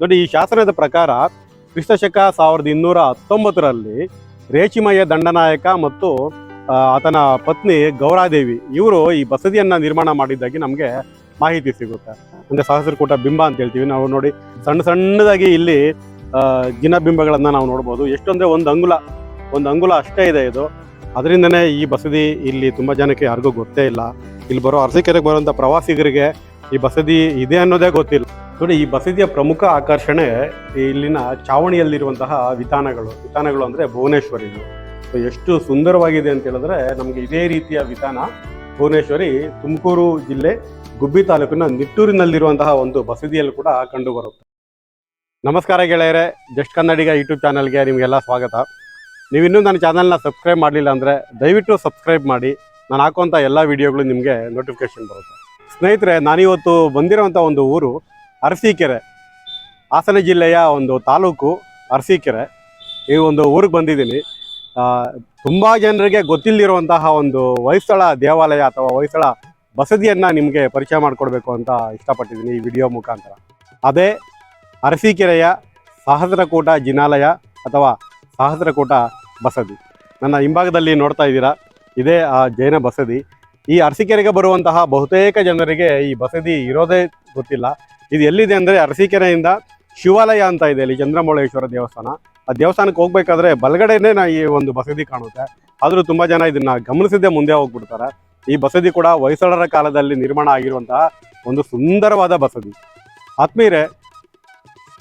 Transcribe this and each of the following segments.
ನೋಡಿ ಈ ಶಾಸನದ ಪ್ರಕಾರ ಕ್ರಿಸ್ತಶಕ ಸಾವಿರದ ಇನ್ನೂರ ಹತ್ತೊಂಬತ್ತರಲ್ಲಿ ರೇಚಿಮಯ್ಯ ದಂಡನಾಯಕ ಮತ್ತು ಆತನ ಪತ್ನಿ ಗೌರಾದೇವಿ ಇವರು ಈ ಬಸದಿಯನ್ನು ನಿರ್ಮಾಣ ಮಾಡಿದ್ದಾಗಿ ನಮಗೆ ಮಾಹಿತಿ ಸಿಗುತ್ತೆ. ಅಂದ್ರೆ ಸಹಸ್ರಕೂಟ ಬಿಂಬ ಅಂತ ಹೇಳ್ತೀವಿ. ನಾವು ನೋಡಿ ಸಣ್ಣ ಸಣ್ಣದಾಗಿ ಇಲ್ಲಿ ಆ, ಜಿನಬಿಂಬಗಳನ್ನ ನಾವು ನೋಡ್ಬೋದು. ಎಷ್ಟೊಂದ್ರೆ ಒಂದು ಅಂಗುಲ ಒಂದು ಅಂಗುಲ ಅಷ್ಟೇ ಇದೆ ಇದು. ಅದರಿಂದನೇ ಈ ಬಸದಿ ಇಲ್ಲಿ ತುಂಬಾ ಜನಕ್ಕೆ ಯಾರಿಗೂ ಗೊತ್ತೇ ಇಲ್ಲ. ಇಲ್ಲಿ ಬರೋ ಅರಸೀಕೆರೆಗೆ ಬರುವಂತ ಪ್ರವಾಸಿಗರಿಗೆ ಈ ಬಸದಿ ಇದೆ ಅನ್ನೋದೇ ಗೊತ್ತಿಲ್ಲ. ನೋಡಿ, ಈ ಬಸದಿಯ ಪ್ರಮುಖ ಆಕರ್ಷಣೆ ಇಲ್ಲಿನ ಚಾವಣಿಯಲ್ಲಿರುವಂತಹ ವಿಧಾನಗಳು. ವಿಧಾನಗಳು ಅಂದರೆ ಭುವನೇಶ್ವರಿಗಳು ಸೊ, ಎಷ್ಟು ಸುಂದರವಾಗಿದೆ ಅಂತ ಹೇಳಿದ್ರೆ ನಮಗೆ ಇದೇ ರೀತಿಯ ವಿಧಾನ ಭುವನೇಶ್ವರಿ, ತುಮಕೂರು ಜಿಲ್ಲೆ, ಗುಬ್ಬಿ ತಾಲೂಕಿನ ನಿಟ್ಟೂರಿನಲ್ಲಿರುವಂತಹ ಒಂದು ಬಸದಿಯಲ್ಲಿ ಕೂಡ ಕಂಡು ಬರುತ್ತೆ. ನಮಸ್ಕಾರ ಗೆಳೆಯರೆ, ಜಸ್ಟ್ ಕನ್ನಡಿಗ ಯೂಟ್ಯೂಬ್ ಚಾನಲ್ಗೆ ನಿಮಗೆಲ್ಲ ಸ್ವಾಗತ. ನೀವು ಇನ್ನೂ ನನ್ನ ಚಾನಲ್ನ ಸಬ್ಸ್ಕ್ರೈಬ್ ಮಾಡಲಿಲ್ಲ ಅಂದರೆ ದಯವಿಟ್ಟು ಸಬ್ಸ್ಕ್ರೈಬ್ ಮಾಡಿ. ನಾನು ಹಾಕುವಂಥ ಎಲ್ಲ ವಿಡಿಯೋಗಳು ನಿಮಗೆ ನೋಟಿಫಿಕೇಶನ್ ಬರುತ್ತೆ. ಸ್ನೇಹಿತರೆ, ನಾನಿವತ್ತು ಬಂದಿರುವಂಥ ಒಂದು ಊರು ಅರಸೀಕೆರೆ. ಹಾಸನ ಜಿಲ್ಲೆಯ ಒಂದು ತಾಲೂಕು ಅರಸೀಕೆರೆ. ಈ ಒಂದು ಊರಿಗೆ ಬಂದಿದ್ದೀನಿ. ತುಂಬ ಜನರಿಗೆ ಗೊತ್ತಿಲ್ಲದಿರುವಂತಹ ಒಂದು ಹೊಯ್ಸಳ ದೇವಾಲಯ ಅಥವಾ ಹೊಯ್ಸಳ ಬಸದಿಯನ್ನು ನಿಮಗೆ ಪರಿಚಯ ಮಾಡಿಕೊಡ್ಬೇಕು ಅಂತ ಇಷ್ಟಪಟ್ಟಿದ್ದೀನಿ ಈ ವಿಡಿಯೋ ಮುಖಾಂತರ. ಅದೇ ಅರಸೀಕೆರೆಯ ಸಹಸ್ರಕೂಟ ಜಿನಾಲಯ ಅಥವಾ ಸಹಸ್ರಕೂಟ ಬಸದಿ. ನನ್ನ ಹಿಂಭಾಗದಲ್ಲಿ ನೋಡ್ತಾ ಇದ್ದೀರಾ? ಇದೇ ಆ ಜೈನ ಬಸದಿ. ಈ ಅರಸೀಕೆರೆಗೆ ಬರುವಂತಹ ಬಹುತೇಕ ಜನರಿಗೆ ಈ ಬಸದಿ ಇರೋದೇ ಗೊತ್ತಿಲ್ಲ. ಇದು ಎಲ್ಲಿದೆ ಅಂದರೆ ಅರಸೀಕೆರೆಯಿಂದ ಶಿವಾಲಯ ಅಂತ ಇದೆ ಇಲ್ಲಿ ಚಂದ್ರಮೌಳೇಶ್ವರ ದೇವಸ್ಥಾನ. ಆ ದೇವಸ್ಥಾನಕ್ಕೆ ಹೋಗ್ಬೇಕಾದ್ರೆ ಬಲಗಡೆನೇ ನಾ ಈ ಒಂದು ಬಸದಿ ಕಾಣುತ್ತೆ. ಆದರೂ ತುಂಬ ಜನ ಇದನ್ನು ಗಮನಿಸದೆ ಮುಂದೆ ಹೋಗ್ಬಿಡ್ತಾರೆ. ಈ ಬಸದಿ ಕೂಡ ಹೊಯ್ಸಳರ ಕಾಲದಲ್ಲಿ ನಿರ್ಮಾಣ ಆಗಿರುವಂತಹ ಒಂದು ಸುಂದರವಾದ ಬಸದಿ. ಆತ್ಮೀಯರೇ,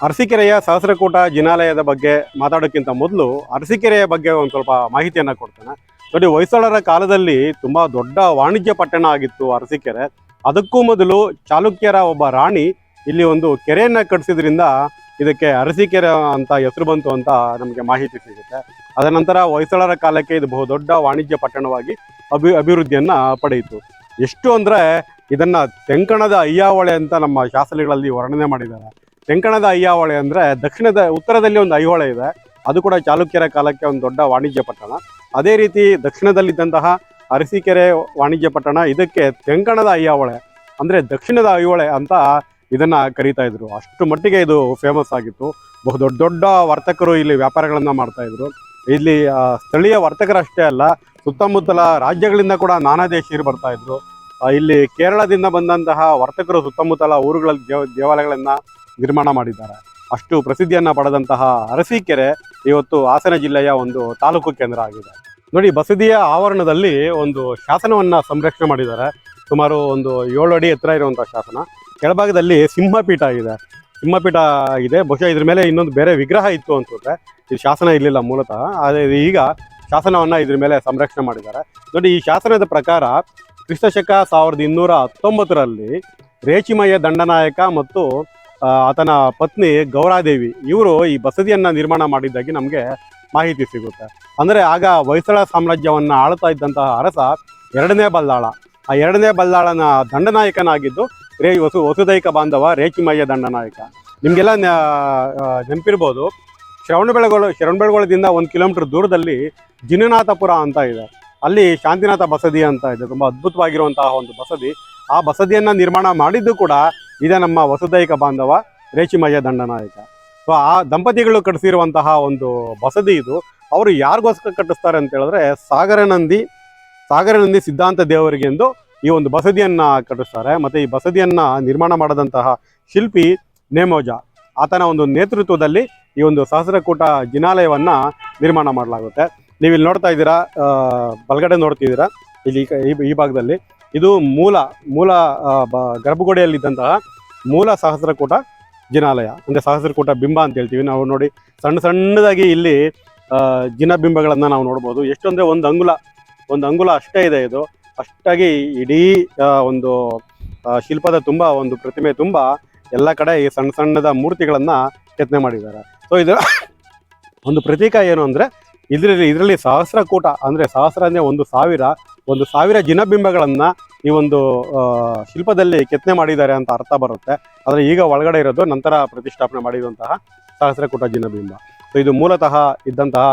ಅರಸೀಕೆರೆಯ ಸಹಸ್ರಕೂಟ ಜಿನಾಲಯದ ಬಗ್ಗೆ ಮಾತಾಡೋಕ್ಕಿಂತ ಮೊದಲು ಅರಸೀಕೆರೆಯ ಬಗ್ಗೆ ಒಂದು ಸ್ವಲ್ಪ ಮಾಹಿತಿಯನ್ನು ಕೊಡ್ತೇನೆ. ನೋಡಿ, ಹೊಯ್ಸಳರ ಕಾಲದಲ್ಲಿ ತುಂಬಾ ದೊಡ್ಡ ವಾಣಿಜ್ಯ ಪಟ್ಟಣ ಆಗಿತ್ತು ಅರಸೀಕೆರೆ. ಅದಕ್ಕೂ ಮೊದಲು ಚಾಲುಕ್ಯರ ಒಬ್ಬ ರಾಣಿ ಇಲ್ಲಿ ಒಂದು ಕೆರೆಯನ್ನ ಕಟ್ಟಿಸಿದ್ರಿಂದ ಇದಕ್ಕೆ ಅರಸೀಕೆರೆ ಅಂತ ಹೆಸರು ಬಂತು ಅಂತ ನಮಗೆ ಮಾಹಿತಿ ಸಿಗುತ್ತೆ. ಅದರ ನಂತರ ಹೊಯ್ಸಳರ ಕಾಲಕ್ಕೆ ಇದು ಬಹುದೊಡ್ಡ ವಾಣಿಜ್ಯ ಪಟ್ಟಣವಾಗಿ ಅಭಿ, ಅಭಿವೃದ್ಧಿಯನ್ನ ಪಡೆಯಿತು. ಎಷ್ಟು ಅಂದ್ರೆ ಇದನ್ನ ತೆಂಕಣದ ಅಯ್ಯಾವಳೆ ಅಂತ ನಮ್ಮ ಶಾಸನಗಳಲ್ಲಿ ವರ್ಣನೆ ಮಾಡಿದ್ದಾರೆ. ತೆಂಕಣದ ಅಯ್ಯಾವಳೆ ಅಂದ್ರೆ ದಕ್ಷಿಣದ, ಉತ್ತರದಲ್ಲಿ ಒಂದು ಐಹೊಳೆ ಇದೆ. ಅದು ಕೂಡ ಚಾಲುಕ್ಯರ ಕಾಲಕ್ಕೆ ಒಂದು ದೊಡ್ಡ ವಾಣಿಜ್ಯ ಪಟ್ಟಣ. ಅದೇ ರೀತಿ ದಕ್ಷಿಣದಲ್ಲಿದ್ದಂತಹ ಅರಸೀಕೆರೆ ವಾಣಿಜ್ಯ ಪಟ್ಟಣ, ಇದಕ್ಕೆ ತೆಂಕಣದ ಅಯ್ಯಾವಳೆ, ಅಂದರೆ ದಕ್ಷಿಣದ ಐಹೊಳೆ ಅಂತ ಇದನ್ನು ಕರೀತಾ ಇದ್ರು. ಅಷ್ಟು ಮಟ್ಟಿಗೆ ಇದು ಫೇಮಸ್ ಆಗಿತ್ತು. ಬಹು ದೊಡ್ಡ ದೊಡ್ಡ ವರ್ತಕರು ಇಲ್ಲಿ ವ್ಯಾಪಾರಗಳನ್ನು ಮಾಡ್ತಾಯಿದ್ರು ಇಲ್ಲಿ ಸ್ಥಳೀಯ ವರ್ತಕರಷ್ಟೇ ಅಲ್ಲ, ಸುತ್ತಮುತ್ತಲ ರಾಜ್ಯಗಳಿಂದ ಕೂಡ ನಾನಾ ದೇಶೀಯರು ಬರ್ತಾ ಇದ್ರು. ಇಲ್ಲಿ ಕೇರಳದಿಂದ ಬಂದಂತಹ ವರ್ತಕರು ಸುತ್ತಮುತ್ತಲ ಊರುಗಳಲ್ಲಿ ದೇವ, ದೇವಾಲಯಗಳನ್ನ ನಿರ್ಮಾಣ ಮಾಡಿದ್ದಾರೆ. ಅಷ್ಟು ಪ್ರಸಿದ್ಧಿಯನ್ನು ಪಡೆದಂತಹ ಅರಸೀಕೆರೆ ಇವತ್ತು ಹಾಸನ ಜಿಲ್ಲೆಯ ಒಂದು ತಾಲೂಕು ಕೇಂದ್ರ ಆಗಿದೆ. ನೋಡಿ, ಬಸದಿಯ ಆವರಣದಲ್ಲಿ ಒಂದು ಶಾಸನವನ್ನ ಸಂರಕ್ಷಣೆ ಮಾಡಿದ್ದಾರೆ. ಸುಮಾರು ಒಂದು ಏಳು ಅಡಿ ಎತ್ತರ ಇರುವಂಥ ಶಾಸನ. ಕೆಳಭಾಗದಲ್ಲಿ ಸಿಂಹಪೀಠ ಇದೆ. ಸಿಂಹಪೀಠ ಆಗಿದೆ ಬಹುಶಃ ಇದ್ರ ಮೇಲೆ ಇನ್ನೊಂದು ಬೇರೆ ವಿಗ್ರಹ ಇತ್ತು ಅನ್ಸುತ್ತೆ. ಇದು ಶಾಸನ ಇರಲಿಲ್ಲ ಮೂಲತಃ. ಆದರೆ ಈಗ ಶಾಸನವನ್ನ ಇದ್ರ ಮೇಲೆ ಸಂರಕ್ಷಣೆ ಮಾಡಿದ್ದಾರೆ. ನೋಡಿ, ಈ ಶಾಸನದ ಪ್ರಕಾರ ಕ್ರಿಸ್ತಶಕ ಸಾವಿರದ ಇನ್ನೂರ ಹತ್ತೊಂಬತ್ತರಲ್ಲಿ ರೇಚಿಮಯ್ಯ ದಂಡನಾಯಕ ಮತ್ತು ಆತನ ಪತ್ನಿ ಗೌರಾದೇವಿ, ಇವರು ಈ ಬಸದಿಯನ್ನ ನಿರ್ಮಾಣ ಮಾಡಿದ್ದಾಗಿ ನಮಗೆ ಮಾಹಿತಿ ಸಿಗುತ್ತೆ. ಅಂದ್ರೆ ಆಗ ಹೊಯ್ಸಳ ಸಾಮ್ರಾಜ್ಯವನ್ನ ಆಳ್ತಾ ಇದ್ದಂತಹ ಅರಸ ಎರಡನೇ ಬಲ್ಲಾಳ. ಆ ಎರಡನೇ ಬಲ್ಲಾಳನ ದಂಡನಾಯಕನಾಗಿದ್ದು ರೇ ವಸು, ವಸುದೈಕ ಬಾಂಧವ ರೇಚಿಮಯ್ಯ ದಂಡನಾಯಕ. ನಿಮಗೆಲ್ಲ ನೆನಪಿರ್ಬೋದು ಶ್ರವಣಬೆಳಗೊಳ ಶ್ರವಣಬೆಳಗೊಳದಿಂದ ಒಂದು ಕಿಲೋಮೀಟರ್ ದೂರದಲ್ಲಿ ಜಿನನಾಥಪುರ ಅಂತ ಇದೆ. ಅಲ್ಲಿ ಶಾಂತಿನಾಥ ಬಸದಿ ಅಂತ ಇದೆ. ತುಂಬ ಅದ್ಭುತವಾಗಿರುವಂತಹ ಒಂದು ಬಸದಿ. ಆ ಬಸದಿಯನ್ನ ನಿರ್ಮಾಣ ಮಾಡಿದ್ದು ಕೂಡ ಇದೇ ನಮ್ಮ ವಸುದೈಕ ಬಾಂಧವ ರೇಚಿಮಯ್ಯ ದಂಡನಾಯಕ. ಸೊ ಆ ದಂಪತಿಗಳು ಕಟ್ಟಿಸಿರುವಂತಹ ಒಂದು ಬಸದಿ ಇದು. ಅವರು ಯಾರಿಗೋಸ್ಕರ ಕಟ್ಟಿಸ್ತಾರೆ ಅಂತ ಹೇಳಿದ್ರೆ ಸಾಗರನಂದಿ ಸಾಗರನಂದಿ ಸಿದ್ಧಾಂತ ದೇವರಿಗೆ ಎಂದು ಈ ಒಂದು ಬಸದಿಯನ್ನ ಕಟ್ಟಿಸ್ತಾರೆ. ಮತ್ತೆ ಈ ಬಸದಿಯನ್ನ ನಿರ್ಮಾಣ ಮಾಡದಂತಹ ಶಿಲ್ಪಿ ನೇಮೋಜ, ಆತನ ಒಂದು ನೇತೃತ್ವದಲ್ಲಿ ಈ ಒಂದು ಸಹಸ್ರಕೂಟ ಜಿನಾಲಯವನ್ನ ನಿರ್ಮಾಣ ಮಾಡಲಾಗುತ್ತೆ. ನೀವು ಇಲ್ಲಿ ನೋಡ್ತಾ ಇದ್ದೀರಾ ಬಲಗಡೆ ನೋಡ್ತಿದ್ದೀರಾ, ಇಲ್ಲಿ ಈ ಭಾಗದಲ್ಲಿ. ಇದು ಮೂಲ ಮೂಲ ಗರ್ಭಗುಡಿಯಲ್ಲಿದ್ದಂತಹ ಮೂಲ ಸಹಸ್ರಕೂಟ ಜಿನಾಲಯ, ಅಂದರೆ ಸಹಸ್ರಕೂಟ ಬಿಂಬ ಅಂತ ಹೇಳ್ತೀವಿ. ನಾವು ನೋಡಿ ಸಣ್ಣ ಸಣ್ಣದಾಗಿ ಇಲ್ಲಿ ಜಿನ ಬಿಂಬಗಳನ್ನು ನಾವು ನೋಡ್ಬೋದು. ಎಷ್ಟೊಂದ್ರೆ ಒಂದು ಅಂಗುಲ ಒಂದು ಅಂಗುಲ ಅಷ್ಟೇ ಇದೆ ಇದು. ಅಷ್ಟಾಗಿ ಇಡೀ ಒಂದು ಶಿಲ್ಪದ ತುಂಬ, ಒಂದು ಪ್ರತಿಮೆ ತುಂಬ ಎಲ್ಲ ಕಡೆ ಈ ಸಣ್ಣ ಸಣ್ಣದ ಮೂರ್ತಿಗಳನ್ನು ಕೆತ್ತನೆ ಮಾಡಿದ್ದಾರೆ. ಸೊ ಇದರ ಒಂದು ಪ್ರತೀಕ ಏನು ಅಂದ್ರೆ ಇದರಲ್ಲಿ ಇದರಲ್ಲಿ ಸಹಸ್ರಕೂಟ ಅಂದ್ರೆ ಸಹಸ್ರ ಅಂದ್ರೆ ಒಂದು ಸಾವಿರ ಒಂದು ಸಾವಿರ ಜಿನಬಿಂಬಗಳನ್ನು ಈ ಒಂದು ಶಿಲ್ಪದಲ್ಲಿ ಕೆತ್ತನೆ ಮಾಡಿದ್ದಾರೆ ಅಂತ ಅರ್ಥ ಬರುತ್ತೆ. ಆದರೆ ಈಗ ಒಳಗಡೆ ಇರೋದು ನಂತರ ಪ್ರತಿಷ್ಠಾಪನೆ ಮಾಡಿರುವಂತಹ ಸಹಸ್ರಕೂಟ ಜಿನಬಿಂಬ. ಸೊ ಇದು ಮೂಲತಃ ಇದ್ದಂತಹ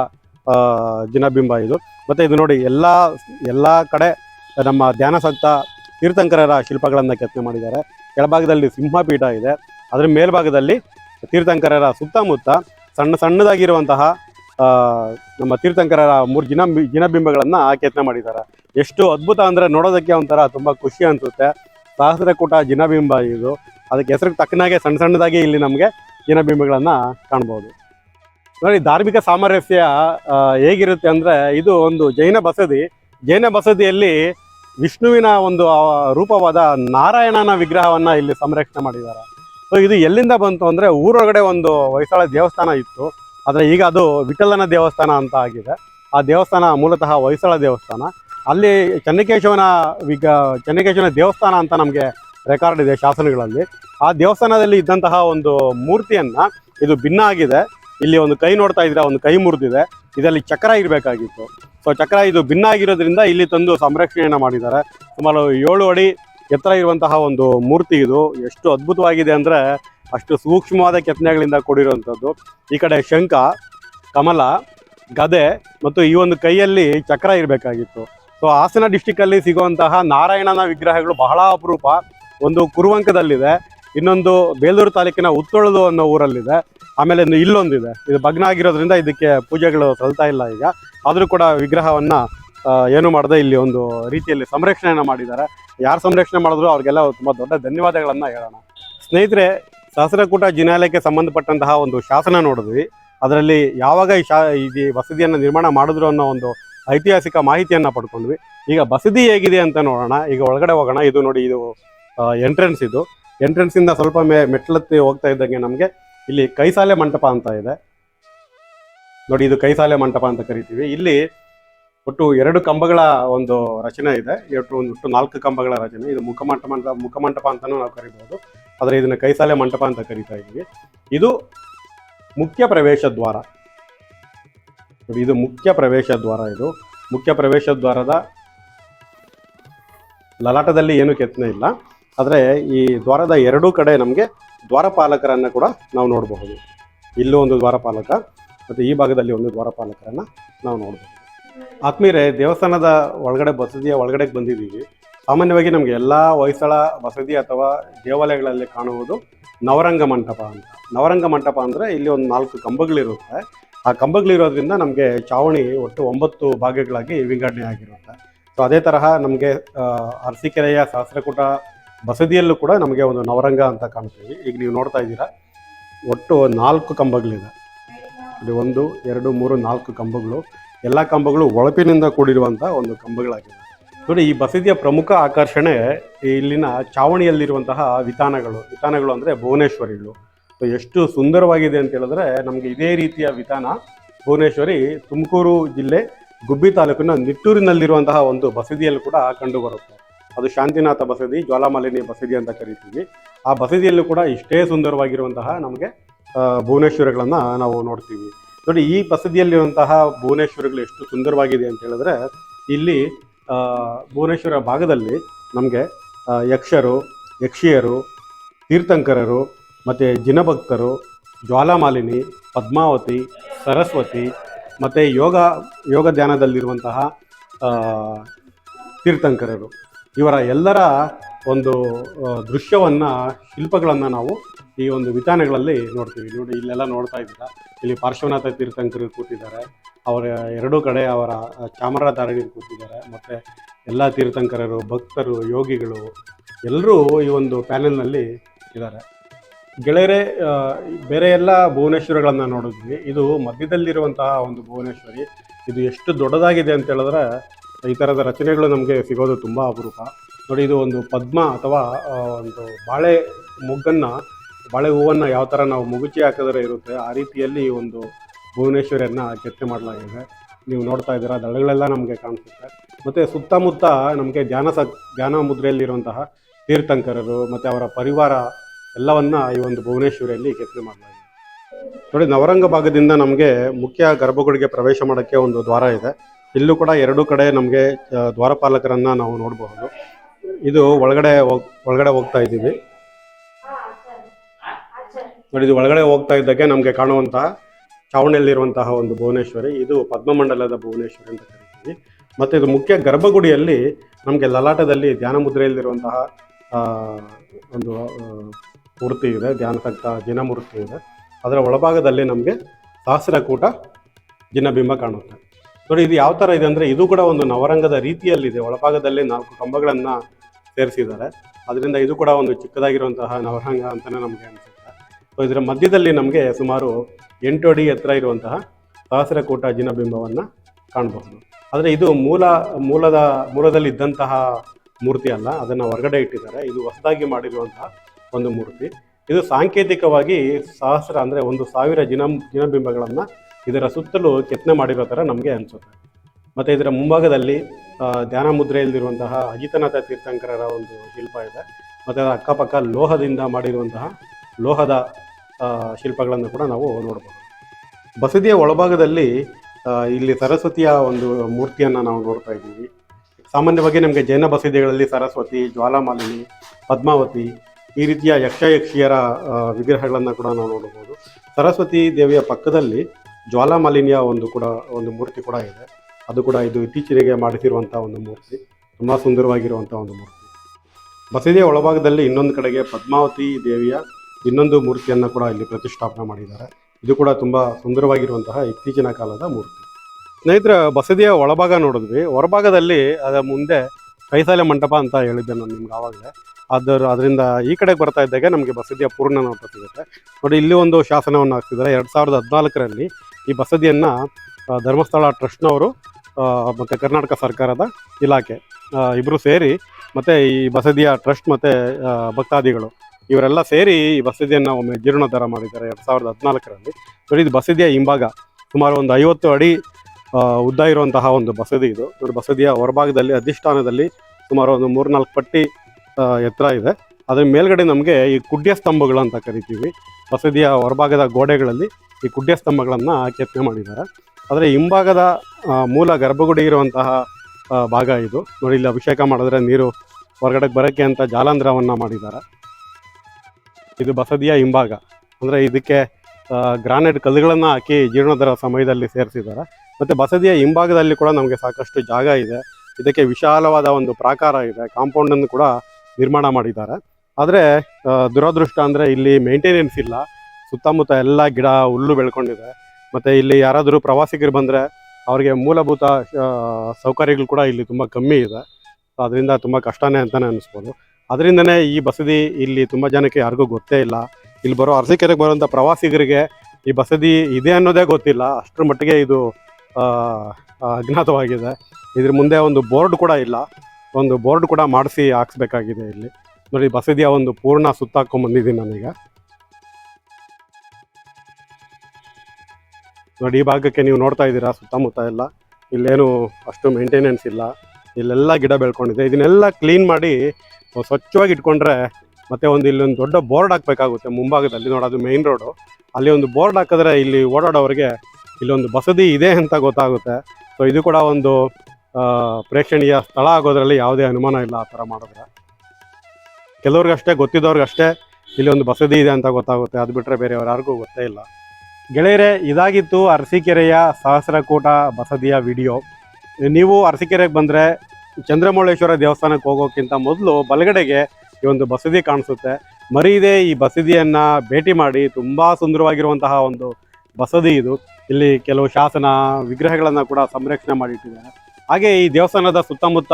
ಜಿನಬಿಂಬ ಇದು. ಮತ್ತೆ ಇದು ನೋಡಿ ಎಲ್ಲ ಎಲ್ಲ ಕಡೆ ನಮ್ಮ ಧ್ಯಾನಸಕ್ತ ತೀರ್ಥಂಕರರ ಶಿಲ್ಪಗಳನ್ನು ಕೆತ್ತನೆ ಮಾಡಿದ್ದಾರೆ. ಕೆಳಭಾಗದಲ್ಲಿ ಸಿಂಹಪೀಠ ಇದೆ. ಅದರ ಮೇಲ್ಭಾಗದಲ್ಲಿ ತೀರ್ಥಂಕರರ ಸುತ್ತಮುತ್ತ ಸಣ್ಣ ಸಣ್ಣದಾಗಿರುವಂತಹ ನಮ್ಮ ತೀರ್ಥಂಕರರ ಮೂರು ಜಿನ ಜಿನಬಿಂಬಗಳನ್ನು ಕೆತ್ತನೆ ಮಾಡಿದ್ದಾರೆ. ಎಷ್ಟು ಅದ್ಭುತ ಅಂದರೆ ನೋಡೋದಕ್ಕೆ ಒಂಥರ ತುಂಬ ಖುಷಿ ಅನಿಸುತ್ತೆ. ಸಹಸ್ರಕೂಟ ಜಿನಬಿಂಬ ಇದು. ಅದಕ್ಕೆ ಹೆಸರಿಗೆ ತಕ್ಕನಾಗೆ ಸಣ್ಣ ಸಣ್ಣದಾಗಿ ಇಲ್ಲಿ ನಮಗೆ ಜಿನಬಿಂಬಗಳನ್ನು ಕಾಣ್ಬೋದು. ನೋಡಿ, ಧಾರ್ಮಿಕ ಸಾಮರಸ್ಯ ಹೇಗಿರುತ್ತೆ ಅಂದರೆ ಇದು ಒಂದು ಜೈನ ಬಸದಿ. ಜೈನ ಬಸದಿಯಲ್ಲಿ ವಿಷ್ಣುವಿನ ಒಂದು ರೂಪವಾದ ನಾರಾಯಣನ ವಿಗ್ರಹವನ್ನು ಇಲ್ಲಿ ಸಂರಕ್ಷಣೆ ಮಾಡಿದ್ದಾರೆ. ಸೊ, ಇದು ಎಲ್ಲಿಂದ ಬಂತು ಅಂದರೆ ಊರೊಳಗಡೆ ಒಂದು ಹೊಯ್ಸಳ ದೇವಸ್ಥಾನ ಇತ್ತು. ಆದರೆ ಈಗ ಅದು ವಿಠಲನ ದೇವಸ್ಥಾನ ಅಂತ ಆಗಿದೆ. ಆ ದೇವಸ್ಥಾನ ಮೂಲತಃ ಹೊಯ್ಸಳ ದೇವಸ್ಥಾನ. ಅಲ್ಲಿ ಚನ್ನಕೇಶವನ ವಿಗ ಚನ್ನಕೇಶವನ ದೇವಸ್ಥಾನ ಅಂತ ನಮಗೆ ರೆಕಾರ್ಡ್ ಇದೆ ಶಾಸನಗಳಲ್ಲಿ. ಆ ದೇವಸ್ಥಾನದಲ್ಲಿ ಇದ್ದಂತಹ ಒಂದು ಮೂರ್ತಿಯನ್ನು ಇದು ಭಿನ್ನ ಆಗಿದೆ. ಇಲ್ಲಿ ಒಂದು ಕೈ ನೋಡ್ತಾ ಇದ್ರೆ ಒಂದು ಕೈ ಮುರಿದಿದೆ. ಇದರಲ್ಲಿ ಚಕ್ರ ಇರಬೇಕಾಗಿತ್ತು. ಸೊ ಚಕ್ರ ಇದು ಭಿನ್ನ ಆಗಿರೋದ್ರಿಂದ ಇಲ್ಲಿ ತಂದು ಸಂರಕ್ಷಣೆಯನ್ನು ಮಾಡಿದ್ದಾರೆ. ಸುಮಾರು ಏಳು ಅಡಿ ಎತ್ತರ ಇರುವಂತಹ ಒಂದು ಮೂರ್ತಿ ಇದು. ಎಷ್ಟು ಅದ್ಭುತವಾಗಿದೆ ಅಂದರೆ ಅಷ್ಟು ಸೂಕ್ಷ್ಮವಾದ ಕೆತ್ತನೆಗಳಿಂದ ಕೂಡಿರುವಂಥದ್ದು. ಈ ಕಡೆ ಶಂಖ, ಕಮಲ, ಗದೆ ಮತ್ತು ಈ ಒಂದು ಕೈಯಲ್ಲಿ ಚಕ್ರ ಇರಬೇಕಾಗಿತ್ತು. ಸೊ ಹಾಸನ ಡಿಸ್ಟಿಕ್ಕಲ್ಲಿ ಸಿಗುವಂತಹ ನಾರಾಯಣನ ವಿಗ್ರಹಗಳು ಬಹಳ ಅಪರೂಪ. ಒಂದು ಕುರುವಂಕದಲ್ಲಿದೆ. ಇನ್ನೊಂದು ಬೇಲೂರು ತಾಲೂಕಿನ ಉತ್ತೊಳದು ಅನ್ನೋ ಊರಲ್ಲಿದೆ. ಆಮೇಲೆ ಇಲ್ಲೊಂದಿದೆ. ಇದು ಭಗ್ನ ಆಗಿರೋದ್ರಿಂದ ಇದಕ್ಕೆ ಪೂಜೆಗಳು ಸಲ್ತಾ ಇಲ್ಲ ಈಗ. ಆದರೂ ಕೂಡ ವಿಗ್ರಹವನ್ನು ಏನು ಮಾಡದೆ ಇಲ್ಲಿ ಒಂದು ರೀತಿಯಲ್ಲಿ ಸಂರಕ್ಷಣೆಯನ್ನು ಮಾಡಿದ್ದಾರೆ. ಯಾರು ಸಂರಕ್ಷಣೆ ಮಾಡಿದ್ರು ಅವ್ರಿಗೆಲ್ಲ ತುಂಬ ದೊಡ್ಡ ಧನ್ಯವಾದಗಳನ್ನು ಹೇಳೋಣ. ಸ್ನೇಹಿತರೆ ಸಹಸ್ರಕೂಟ ಜಿನಾಲಯಕ್ಕೆ ಸಂಬಂಧಪಟ್ಟಂತಹ ಒಂದು ಶಾಸನ ನೋಡಿದ್ವಿ. ಅದರಲ್ಲಿ ಯಾವಾಗ ಈ ಶಾ, ಈ ಬಸದಿಯನ್ನು ನಿರ್ಮಾಣ ಮಾಡಿದ್ರು ಅನ್ನೋ ಒಂದು ಐತಿಹಾಸಿಕ ಮಾಹಿತಿಯನ್ನು ಪಡ್ಕೊಂಡ್ವಿ. ಈಗ ಬಸದಿ ಹೇಗಿದೆ ಅಂತ ನೋಡೋಣ. ಈಗ ಒಳಗಡೆ ಹೋಗೋಣ. ಇದು ನೋಡಿ, ಇದು ಎಂಟ್ರೆನ್ಸ್ ಇದು. ಎಂಟ್ರೆನ್ಸ್ ಇಂದ ಸ್ವಲ್ಪ ಮೇ, ಮೆಟ್ಲತ್ತಿ ಹೋಗ್ತಾ ಇದ್ದಂಗೆ ನಮಗೆ ಇಲ್ಲಿ ಕೈಸಾಲೆ ಮಂಟಪ ಅಂತ ಇದೆ. ನೋಡಿ, ಇದು ಕೈಸಾಲೆ ಮಂಟಪ ಅಂತ ಕರಿತೀವಿ. ಇಲ್ಲಿ ಒಟ್ಟು ಎರಡು ಕಂಬಗಳ ಒಂದು ರಚನೆ ಇದೆ. ಒಟ್ಟು, ಒಂದು ಒಟ್ಟು ನಾಲ್ಕು ಕಂಬಗಳ ರಚನೆ. ಇದು ಮುಖಮಂಟಪ ಮುಖಮಂಟಪ ಅಂತಾನೂ ನಾವು ಕರಿಬಹುದು ಆದರೆ ಇದನ್ನು ಕೈಸಾಲೆ ಮಂಟಪ ಅಂತ ಕರಿತಾ ಇದ್ದೀವಿ. ಇದು ಮುಖ್ಯ ಪ್ರವೇಶ ದ್ವಾರ. ಇದು ಮುಖ್ಯ ಪ್ರವೇಶ ದ್ವಾರ ಇದು. ಮುಖ್ಯ ಪ್ರವೇಶ ದ್ವಾರದ ಲಲಾಟದಲ್ಲಿ ಏನು ಕೆತ್ತನೆ ಇಲ್ಲ. ಆದರೆ ಈ ದ್ವಾರದ ಎರಡೂ ಕಡೆ ನಮಗೆ ದ್ವಾರಪಾಲಕರನ್ನು ಕೂಡ ನಾವು ನೋಡಬಹುದು. ಇಲ್ಲೂ ಒಂದು ದ್ವಾರಪಾಲಕ, ಮತ್ತು ಈ ಭಾಗದಲ್ಲಿ ಒಂದು ದ್ವಾರಪಾಲಕರನ್ನು ನಾವು ನೋಡಬಹುದು. ಆತ್ಮೀರೆ ದೇವಸ್ಥಾನದ ಒಳಗಡೆ, ಬಸದಿಯ ಒಳಗಡೆಗೆ ಬಂದಿದ್ದೀವಿ. ಸಾಮಾನ್ಯವಾಗಿ ನಮಗೆ ಎಲ್ಲ ಹೊಯ್ಸಳ, ಬಸದಿ ಅಥವಾ ದೇವಾಲಯಗಳಲ್ಲಿ ಕಾಣುವುದು ನವರಂಗ ಮಂಟಪ ಅಂತ. ನವರಂಗ ಮಂಟಪ ಅಂದರೆ ಇಲ್ಲಿ ಒಂದು ನಾಲ್ಕು ಕಂಬಗಳಿರುತ್ತೆ. ಆ ಕಂಬಗಳಿರೋದ್ರಿಂದ ನಮಗೆ ಚಾವಣಿ ಒಟ್ಟು ಒಂಬತ್ತು ಭಾಗಗಳಾಗಿ ವಿಂಗಡಣೆ ಆಗಿರುತ್ತೆ. ಸೊ ಅದೇ ತರಹ ನಮಗೆ ಅರಸಿಕೆರೆಯ ಸಹಸ್ರಕೂಟ ಬಸದಿಯಲ್ಲೂ ಕೂಡ ನಮಗೆ ಒಂದು ನವರಂಗ ಅಂತ ಕಾಣ್ತೀವಿ. ಈಗ ನೀವು ನೋಡ್ತಾ ಇದ್ದೀರಾ, ಒಟ್ಟು ನಾಲ್ಕು ಕಂಬಗಳಿದೆ. ಇಲ್ಲಿ ಒಂದು, ಎರಡು, ಮೂರು, ನಾಲ್ಕು ಕಂಬಗಳು. ಎಲ್ಲ ಕಂಬಗಳು ಒಳಪಿನಿಂದ ಕೂಡಿರುವಂಥ ಒಂದು ಕಂಬಗಳಾಗಿವೆ. ನೋಡಿ, ಈ ಬಸದಿಯ ಪ್ರಮುಖ ಆಕರ್ಷಣೆ ಇಲ್ಲಿನ ಚಾವಣಿಯಲ್ಲಿರುವಂತಹ ವಿತಾನಗಳು. ವಿತಾನಗಳು ಅಂದರೆ ಭುವನೇಶ್ವರಿಗಳು. ಎಷ್ಟು ಸುಂದರವಾಗಿದೆ ಅಂತ ಹೇಳಿದ್ರೆ, ನಮಗೆ ಇದೇ ರೀತಿಯ ವಿತಾನ ಭುವನೇಶ್ವರಿ, ತುಮಕೂರು ಜಿಲ್ಲೆ, ಗುಬ್ಬಿ ತಾಲೂಕಿನ ನಿಟ್ಟೂರಿನಲ್ಲಿರುವಂತಹ ಒಂದು ಬಸದಿಯಲ್ಲಿ ಕೂಡ ಕಂಡು ಬರುತ್ತೆ. ಅದು ಶಾಂತಿನಾಥ ಬಸದಿ ಜ್ವಾಲಾಮಾಲಿನಿ ಬಸದಿ ಅಂತ ಕರಿತೀವಿ. ಆ ಬಸದಿಯಲ್ಲೂ ಕೂಡ ಇಷ್ಟೇ ಸುಂದರವಾಗಿರುವಂತಹ ನಮಗೆ ಭುವನೇಶ್ವರಗಳನ್ನು ನಾವು ನೋಡ್ತೀವಿ. ನೋಡಿ, ಈ ಬಸದಿಯಲ್ಲಿರುವಂತಹ ಭುವನೇಶ್ವರಿಗಳು ಎಷ್ಟು ಸುಂದರವಾಗಿದೆ ಅಂತ ಹೇಳಿದ್ರೆ, ಇಲ್ಲಿ ಭುವನೇಶ್ವರ ಭಾಗದಲ್ಲಿ ನಮಗೆ ಯಕ್ಷರು, ಯಕ್ಷಿಯರು, ತೀರ್ಥಂಕರರು, ಮತ್ತು ಜಿನಭಕ್ತರು, ಜ್ವಾಲಾಮಾಲಿನಿ, ಪದ್ಮಾವತಿ, ಸರಸ್ವತಿ, ಮತ್ತು ಯೋಗ ಯೋಗ ಧ್ಯಾನದಲ್ಲಿರುವಂತಹ ತೀರ್ಥಂಕರರು. ಇವರ ಎಲ್ಲರ ಒಂದು ದೃಶ್ಯವನ್ನು, ಶಿಲ್ಪಗಳನ್ನು ನಾವು ಈ ಒಂದು ವಿಧಾನಗಳಲ್ಲಿ ನೋಡ್ತೀವಿ. ನೋಡಿ, ಇಲ್ಲೆಲ್ಲ ನೋಡ್ತಾ ಇದ್ದೀರಾ? ಇಲ್ಲಿ ಪಾರ್ಶ್ವನಾಥ ತೀರ್ಥಂಕರು ಕೂತಿದ್ದಾರೆ. ಅವರ ಎರಡೂ ಕಡೆ ಅವರ ಚಾಮರಾಧಾರಣಿ ಕೂತಿದ್ದಾರೆ. ಮತ್ತು ಎಲ್ಲ ತೀರ್ಥಂಕರರು, ಭಕ್ತರು, ಯೋಗಿಗಳು ಎಲ್ಲರೂ ಈ ಒಂದು ಪ್ಯಾನೆಲ್ನಲ್ಲಿ ಇದ್ದಾರೆ. ಗೆಳೆಯರೆ ಬೇರೆ ಎಲ್ಲ ಭುವನೇಶ್ವರಗಳನ್ನು ನೋಡಿದ್ವಿ. ಇದು ಮಧ್ಯದಲ್ಲಿರುವಂತಹ ಒಂದು ಭುವನೇಶ್ವರಿ. ಇದು ಎಷ್ಟು ದೊಡ್ಡದಾಗಿದೆ ಅಂತ ಹೇಳಿದ್ರೆ ಈ ಥರದ ರಚನೆಗಳು ನಮಗೆ ಸಿಗೋದು ತುಂಬ ಅಪರೂಪ. ನೋಡಿ, ಇದು ಒಂದು ಪದ್ಮ ಅಥವಾ ಒಂದು ಬಾಳೆ ಮೊಗ್ಗನ್ನು ಬಾಳೆ ಹೂವನ್ನು ಯಾವ ಥರ ನಾವು ಮುಗುಚಿ ಹಾಕಿದ್ರೆ ಇರುತ್ತೆ, ಆ ರೀತಿಯಲ್ಲಿ ಈ ಒಂದು ಭುವನೇಶ್ವರಿಯನ್ನು ಕೆತ್ತನೆ ಮಾಡಲಾಗಿದೆ. ನೀವು ನೋಡ್ತಾ ಇದ್ದೀರಾ, ದಳಗಳೆಲ್ಲ ನಮಗೆ ಕಾಣಿಸುತ್ತೆ. ಮತ್ತು ಸುತ್ತಮುತ್ತ ನಮಗೆ ಧ್ಯಾನ ಸ ಧ್ಯಾನ ಮುದ್ರೆಯಲ್ಲಿರುವಂತಹ ತೀರ್ಥಂಕರರು ಮತ್ತು ಅವರ ಪರಿವಾರ ಎಲ್ಲವನ್ನು ಈ ಒಂದು ಭುವನೇಶ್ವರಿಯಲ್ಲಿ ಕೆತ್ತನೆ ಮಾಡಲಾಗಿದೆ. ನೋಡಿ, ನವರಂಗ ಭಾಗದಿಂದ ನಮಗೆ ಮುಖ್ಯ ಗರ್ಭಗುಡಿಗೆ ಪ್ರವೇಶ ಮಾಡೋಕ್ಕೆ ಒಂದು ದ್ವಾರ ಇದೆ. ಇಲ್ಲೂ ಕೂಡ ಎರಡೂ ಕಡೆ ನಮಗೆ ದ್ವಾರಪಾಲಕರನ್ನು ನಾವು ನೋಡಬಹುದು. ಇದು ಒಳಗಡೆ ಒಳಗಡೆ ಹೋಗ್ತಾ ಇದ್ದೀವಿ. ನೋಡಿ, ಇದು ಒಳಗಡೆ ಹೋಗ್ತಾ ಇದ್ದಕ್ಕೆ ನಮಗೆ ಕಾಣುವಂತಹ ಚಾವಣಿಯಲ್ಲಿರುವಂತಹ ಒಂದು ಭುವನೇಶ್ವರಿ. ಇದು ಪದ್ಮಮಂಡಲದ ಭುವನೇಶ್ವರಿ ಅಂತ ಕರಿತೀವಿ. ಮತ್ತು ಇದು ಮುಖ್ಯ ಗರ್ಭಗುಡಿಯಲ್ಲಿ ನಮಗೆ ಲಲಾಟದಲ್ಲಿ ಧ್ಯಾನ ಮುದ್ರೆಯಲ್ಲಿರುವಂತಹ ಒಂದು ಮೂರ್ತಿ ಇದೆ. ಧ್ಯಾನಸಕ್ತ ಜಿನ ಮೂರ್ತಿ ಇದೆ. ಅದರ ಒಳಭಾಗದಲ್ಲಿ ನಮಗೆ ಸಹಸ್ರಕೂಟ ಜಿನಬಿಂಬ ಕಾಣುತ್ತೆ. ನೋಡಿ, ಇದು ಯಾವ ಥರ ಇದೆ ಅಂದರೆ ಇದು ಕೂಡ ಒಂದು ನವರಂಗದ ರೀತಿಯಲ್ಲಿದೆ. ಒಳಭಾಗದಲ್ಲಿ ನಾಲ್ಕು ಕಂಬಗಳನ್ನು ಸೇರಿಸಿದ್ದಾರೆ. ಅದರಿಂದ ಇದು ಕೂಡ ಒಂದು ಚಿಕ್ಕದಾಗಿರುವಂತಹ ನವರಂಗ ಅಂತಲೇ ನಮಗೆ ಅನಿಸುತ್ತೆ. ಇದರ ಮಧ್ಯದಲ್ಲಿ ನಮಗೆ ಸುಮಾರು ಎಂಟು ಅಡಿ ಎತ್ತರ ಇರುವಂತಹ ಸಹಸ್ರಕೂಟ ಜಿನಬಿಂಬವನ್ನು ಕಾಣಬಹುದು. ಆದರೆ ಇದು ಮೂಲ, ಮೂಲದ ಮೂಲದಲ್ಲಿ ಇದ್ದಂತಹ ಮೂರ್ತಿ ಅಲ್ಲ, ಅದನ್ನು ಹೊರಗಡೆ ಇಟ್ಟಿದ್ದಾರೆ. ಇದು ಹೊಸದಾಗಿ ಮಾಡಿರುವಂತಹ ಒಂದು ಮೂರ್ತಿ. ಇದು ಸಾಂಕೇತಿಕವಾಗಿ ಸಹಸ್ರ ಅಂದರೆ ಒಂದು ಸಾವಿರ ಜಿನ, ಜಿನಬಿಂಬಗಳನ್ನು ಇದರ ಸುತ್ತಲೂ ಕೆತ್ತನೆ ಮಾಡಿರೋ ಥರ ನಮಗೆ ಅನಿಸುತ್ತೆ. ಮತ್ತು ಇದರ ಮುಂಭಾಗದಲ್ಲಿ ಧ್ಯಾನ ಮುದ್ರೆಯಲ್ಲಿರುವಂತಹ ಅಜಿತನಾಥ ತೀರ್ಥಂಕರರ ಒಂದು ಶಿಲ್ಪ ಇದೆ. ಮತ್ತು ಅದರ ಅಕ್ಕಪಕ್ಕ ಲೋಹದಿಂದ ಮಾಡಿರುವಂತಹ ಲೋಹದ ಶಿಲ್ಪಗಳನ್ನು ಕೂಡ ನಾವು ನೋಡಬಹುದು ಬಸದಿಯ ಒಳಭಾಗದಲ್ಲಿ ಇಲ್ಲಿ ಸರಸ್ವತಿಯ ಒಂದು ಮೂರ್ತಿಯನ್ನು ನಾವು ನೋಡ್ತಾ ಇದ್ದೀವಿ. ಸಾಮಾನ್ಯವಾಗಿ ನಮಗೆ ಜೈನ ಬಸದಿಗಳಲ್ಲಿ ಸರಸ್ವತಿ, ಜ್ವಾಲಾಮಾಲಿನಿ, ಪದ್ಮಾವತಿ ಈ ರೀತಿಯ ಯಕ್ಷ ಯಕ್ಷಿಯರ ವಿಗ್ರಹಗಳನ್ನು ಕೂಡ ನಾವು ನೋಡಬಹುದು ಸರಸ್ವತಿ ದೇವಿಯ ಪಕ್ಕದಲ್ಲಿ ಜ್ವಾಲಾಮಾಲಿನಿಯ ಒಂದು ಕೂಡ, ಒಂದು ಮೂರ್ತಿ ಕೂಡ ಇದೆ. ಅದು ಕೂಡ ಇದು ಇತ್ತೀಚೆಗೆ ಮಾಡಿಸಿರುವಂಥ ಒಂದು ಮೂರ್ತಿ. ತುಂಬ ಸುಂದರವಾಗಿರುವಂಥ ಒಂದು ಮೂರ್ತಿ. ಬಸದಿಯ ಒಳಭಾಗದಲ್ಲಿ ಇನ್ನೊಂದು ಕಡೆಗೆ ಪದ್ಮಾವತಿ ದೇವಿಯ ಇನ್ನೊಂದು ಮೂರ್ತಿಯನ್ನು ಕೂಡ ಇಲ್ಲಿ ಪ್ರತಿಷ್ಠಾಪನೆ ಮಾಡಿದ್ದಾರೆ. ಇದು ಕೂಡ ತುಂಬ ಸುಂದರವಾಗಿರುವಂತಹ ಇತ್ತೀಚಿನ ಕಾಲದ ಮೂರ್ತಿ. ಸ್ನೇಹಿತರ, ಬಸದಿಯ ಒಳಭಾಗ ನೋಡಿದ್ವಿ. ಹೊರಭಾಗದಲ್ಲಿ ಅದರ ಮುಂದೆ ಕೈಸಾಲೆ ಮಂಟಪ ಅಂತ ಹೇಳಿದ್ದೆ ನಾನು ನಿಮ್ಗೆ ಆವಾಗಲೇ. ಅದರ, ಅದರಿಂದ ಈ ಕಡೆಗೆ ಬರ್ತಾ ಇದ್ದಾಗ ನಮಗೆ ಬಸದಿಯ ಪೂರ್ಣ ನೋಟ ಸಿಗುತ್ತೆ ನೋಡಿ, ಇಲ್ಲಿ ಒಂದು ಶಾಸನವನ್ನು ಹಾಕ್ತಿದ್ದಾರೆ. ಎರಡು ಸಾವಿರದ ಹದಿನಾಲ್ಕರಲ್ಲಿ ಈ ಬಸದಿಯನ್ನು ಧರ್ಮಸ್ಥಳ ಟ್ರಸ್ಟ್ನವರು ಮತ್ತು ಕರ್ನಾಟಕ ಸರ್ಕಾರದ ಇಲಾಖೆ ಇಬ್ಬರು ಸೇರಿ ಮತ್ತು ಈ ಬಸದಿಯ ಟ್ರಸ್ಟ್ ಮತ್ತು ಭಕ್ತಾದಿಗಳು ಇವರೆಲ್ಲ ಸೇರಿ ಈ ಬಸದಿಯನ್ನು ಒಮ್ಮೆ ಜೀರ್ಣೋದ್ಧಾರ ಮಾಡಿದ್ದಾರೆ ಎರಡು ಸಾವಿರದ ಹದಿನಾಲ್ಕರಲ್ಲಿ. ನೋಡಿ, ಇದು ಬಸದಿಯ ಹಿಂಭಾಗ. ಸುಮಾರು ಒಂದು ಐವತ್ತು ಅಡಿ ಉದ್ದ ಇರುವಂತಹ ಒಂದು ಬಸದಿ ಇದು. ನೋಡಿ ಬಸದಿಯ ಹೊರಭಾಗದಲ್ಲಿ, ಅಧಿಷ್ಠಾನದಲ್ಲಿ ಸುಮಾರು ಒಂದು ಮೂರ್ನಾಲ್ಕು ಪಟ್ಟಿ ಎತ್ತರ ಇದೆ. ಅದರ ಮೇಲ್ಗಡೆ ನಮಗೆ ಈ ಕುಡ್ಯ ಸ್ತಂಭಗಳು ಅಂತ ಕರಿತೀವಿ. ಬಸದಿಯ ಹೊರಭಾಗದ ಗೋಡೆಗಳಲ್ಲಿ ಈ ಕುಡ್ಯ ಸ್ತಂಭಗಳನ್ನು ಕೆತ್ತನೆ ಮಾಡಿದ್ದಾರೆ. ಆದರೆ, ಹಿಂಭಾಗದ ಮೂಲ ಗರ್ಭಗುಡಿ ಇರುವಂತಹ ಭಾಗ ಇದು. ನೋಡಿ, ಇಲ್ಲಿ ಅಭಿಷೇಕ ಮಾಡಿದ್ರೆ ನೀರು ಹೊರಗಡೆ ಬರೋಕ್ಕೆ ಅಂತ ಜಾಲಾಂಧ್ರವನ್ನು ಮಾಡಿದ್ದಾರೆ. ಇದು ಬಸದಿಯ ಹಿಂಭಾಗ. ಅಂದರೆ ಇದಕ್ಕೆ ಗ್ರಾನೈಟ್ ಕಲ್ಲುಗಳನ್ನು ಹಾಕಿ ಜೀರ್ಣೋದ್ಧಾರ ಸಮಯದಲ್ಲಿ ಸೇರಿಸಿದ್ದಾರೆ. ಮತ್ತು ಬಸದಿಯ ಹಿಂಭಾಗದಲ್ಲಿ ಕೂಡ ನಮಗೆ ಸಾಕಷ್ಟು ಜಾಗ ಇದೆ. ಇದಕ್ಕೆ ವಿಶಾಲವಾದ ಒಂದು ಪ್ರಾಕಾರ ಇದೆ. ಕಾಂಪೌಂಡನ್ನು ಕೂಡ ನಿರ್ಮಾಣ ಮಾಡಿದ್ದಾರೆ. ಆದರೆ ದುರದೃಷ್ಟ ಅಂದರೆ ಇಲ್ಲಿ ಮೇಂಟೆನೆನ್ಸ್ ಇಲ್ಲ. ಸುತ್ತಮುತ್ತ ಎಲ್ಲ ಗಿಡ, ಹುಲ್ಲು ಬೆಳ್ಕೊಂಡಿದೆ. ಮತ್ತು ಇಲ್ಲಿ ಯಾರಾದರೂ ಪ್ರವಾಸಿಗರು ಬಂದರೆ ಅವರಿಗೆ ಮೂಲಭೂತ ಸೌಕರ್ಯಗಳು ಕೂಡ ಇಲ್ಲಿ ತುಂಬ ಕಮ್ಮಿ ಇದೆ. ಅದರಿಂದ ತುಂಬ ಕಷ್ಟನೇ ಅಂತಲೇ ಅನ್ನಿಸ್ಬೋದು ಅದರಿಂದನೇ ಈ ಬಸದಿ ಇಲ್ಲಿ ತುಂಬ ಜನಕ್ಕೆ ಯಾರಿಗೂ ಗೊತ್ತೇ ಇಲ್ಲ. ಇಲ್ಲಿ ಬರೋ ಅರಸೀಕೆರೆಗೆ ಬರುವಂಥ ಪ್ರವಾಸಿಗರಿಗೆ ಈ ಬಸದಿ ಇದೆ ಅನ್ನೋದೇ ಗೊತ್ತಿಲ್ಲ. ಅಷ್ಟರ ಮಟ್ಟಿಗೆ ಇದು ಅಜ್ಞಾತವಾಗಿದೆ. ಇದ್ರ ಮುಂದೆ ಒಂದು ಬೋರ್ಡ್ ಕೂಡ ಇಲ್ಲ. ಒಂದು ಬೋರ್ಡ್ ಕೂಡ ಮಾಡಿಸಿ ಹಾಕ್ಸ್ಬೇಕಾಗಿದೆ ಇಲ್ಲಿ. ನೋಡಿ, ಬಸದಿಯ ಒಂದು ಪೂರ್ಣ ಸುತ್ತಾಕೊಂಬಂದಿದ್ದೀನಿ ನಾನೀಗ. ನೋಡಿ, ಈ ಭಾಗಕ್ಕೆ ನೀವು ನೋಡ್ತಾ ಇದ್ದೀರಾ ಸುತ್ತಮುತ್ತ ಎಲ್ಲ. ಇಲ್ಲೇನು ಅಷ್ಟು ಮೇಂಟೆನೆನ್ಸ್ ಇಲ್ಲ. ಇಲ್ಲೆಲ್ಲ ಗಿಡ ಬೆಳ್ಕೊಂಡಿದೆ. ಇದನ್ನೆಲ್ಲ ಕ್ಲೀನ್ ಮಾಡಿ ಸ್ವಚ್ಛವಾಗಿ ಇಟ್ಕೊಂಡ್ರೆ ಮತ್ತೆ ಒಂದು ಇಲ್ಲೊಂದು ದೊಡ್ಡ ಬೋರ್ಡ್ ಹಾಕಬೇಕಾಗುತ್ತೆ ಮುಂಭಾಗದಲ್ಲಿ. ನೋಡೋದು ಮೇಯ್ನ್ ರೋಡು ಅಲ್ಲಿ ಒಂದು ಬೋರ್ಡ್ ಹಾಕಿದ್ರೆ ಇಲ್ಲಿ ಓಡಾಡೋರಿಗೆ ಇಲ್ಲೊಂದು ಬಸದಿ ಇದೆ ಅಂತ ಗೊತ್ತಾಗುತ್ತೆ. ಸೊ ಇದು ಕೂಡ ಒಂದು ಪ್ರೇಕ್ಷಣೀಯ ಸ್ಥಳ ಆಗೋದ್ರಲ್ಲಿ ಯಾವುದೇ ಅನುಮಾನ ಇಲ್ಲ ಆ ಥರ ಮಾಡಿದ್ರೆ. ಕೆಲವ್ರಿಗಷ್ಟೇ ಗೊತ್ತಿದ್ದವ್ರಿಗಷ್ಟೇ ಇಲ್ಲಿ ಒಂದು ಬಸದಿ ಇದೆ ಅಂತ ಗೊತ್ತಾಗುತ್ತೆ. ಅದು ಬಿಟ್ಟರೆ ಬೇರೆಯವ್ರು ಯಾರಿಗೂ ಗೊತ್ತೇ ಇಲ್ಲ. ಗೆಳೆಯರೆ, ಇದಾಗಿತ್ತು ಅರಸೀಕೆರೆಯ ಸಹಸ್ರಕೂಟ ಬಸದಿಯ ವಿಡಿಯೋ ನೀವು ಅರಸೀಕೆರೆಗೆ ಬಂದರೆ ಚಂದ್ರಮೌಳೇಶ್ವರ ದೇವಸ್ಥಾನಕ್ಕೆ ಹೋಗೋಕ್ಕಿಂತ ಮೊದಲು ಬಲಗಡೆಗೆ ಈ ಒಂದು ಬಸದಿ ಕಾಣಿಸುತ್ತೆ. ಮರೀದೆ ಈ ಬಸದಿಯನ್ನು ಭೇಟಿ ಮಾಡಿ, ತುಂಬ ಸುಂದರವಾಗಿರುವಂತಹ ಒಂದು ಬಸದಿ ಇದು. ಇಲ್ಲಿ ಕೆಲವು ಶಾಸನ ವಿಗ್ರಹಗಳನ್ನು ಕೂಡ ಸಂರಕ್ಷಣೆ ಮಾಡಿಟ್ಟಿದ್ದಾರೆ. ಹಾಗೆ ಈ ದೇವಸ್ಥಾನದ ಸುತ್ತಮುತ್ತ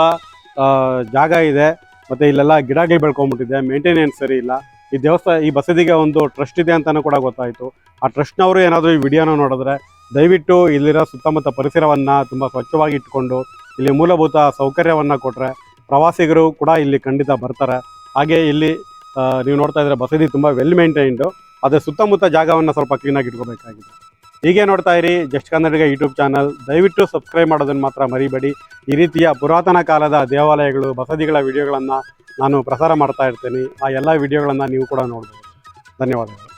ಜಾಗ ಇದೆ. ಮತ್ತು ಇಲ್ಲೆಲ್ಲ ಗಿಡಗಳು ಬೆಳ್ಕೊಂಡ್ಬಿಟ್ಟಿದೆ ಮೇಂಟೆನೆನ್ಸ್ ಸರಿ ಇಲ್ಲ. ಈ ದೇವಸ್ಥಾನ ಈ ಬಸದಿಗೆ ಒಂದು ಟ್ರಸ್ಟ್ ಇದೆ ಅಂತಲೂ ಕೂಡ ಗೊತ್ತಾಯಿತು. ಆ ಟ್ರಸ್ಟ್ನವರು ಏನಾದರೂ ಈ ವಿಡಿಯೋನ ನೋಡಿದ್ರೆ ದಯವಿಟ್ಟು ಇಲ್ಲಿರೋ ಸುತ್ತಮುತ್ತ ಪರಿಸರವನ್ನು ತುಂಬ ಸ್ವಚ್ಛವಾಗಿ ಇಟ್ಕೊಂಡು ಇಲ್ಲಿ ಮೂಲಭೂತ ಸೌಕರ್ಯವನ್ನು ಕೊಟ್ಟರೆ ಪ್ರವಾಸಿಗರು ಕೂಡ ಇಲ್ಲಿ ಖಂಡಿತ ಬರ್ತಾರೆ. ಹಾಗೆ ಇಲ್ಲಿ ನೀವು ನೋಡ್ತಾ ಇದ್ರೆ ಬಸದಿ ತುಂಬ ವೆಲ್ ಮೇಂಟೈನ್ಡು ಅದರ ಸುತ್ತಮುತ್ತ ಜಾಗವನ್ನು ಸ್ವಲ್ಪ ಕ್ಲೀನಾಗಿ ಇಟ್ಕೋಬೇಕಾಗಿದೆ. ಹೀಗೆ ನೋಡ್ತಾ ಇರಿ, ಜಸ್ಟ್ ಕನ್ನಡಿಗ ಯೂಟ್ಯೂಬ್ ಚಾನಲ್. ದಯವಿಟ್ಟು ಸಬ್ಸ್ಕ್ರೈಬ್ ಮಾಡೋದನ್ನು ಮಾತ್ರ ಮರಿಬೇಡಿ. ಈ ರೀತಿಯ ಪುರಾತನ ಕಾಲದ ದೇವಾಲಯಗಳು, ಬಸದಿಗಳ ವಿಡಿಯೋಗಳನ್ನು ನಾನು ಪ್ರಸಾರ ಮಾಡ್ತಾ ಇರ್ತೀನಿ. ಆ ಎಲ್ಲ ವಿಡಿಯೋಗಳನ್ನು ನೀವು ಕೂಡ ನೋಡ್ಬೋದು. ಧನ್ಯವಾದಗಳು.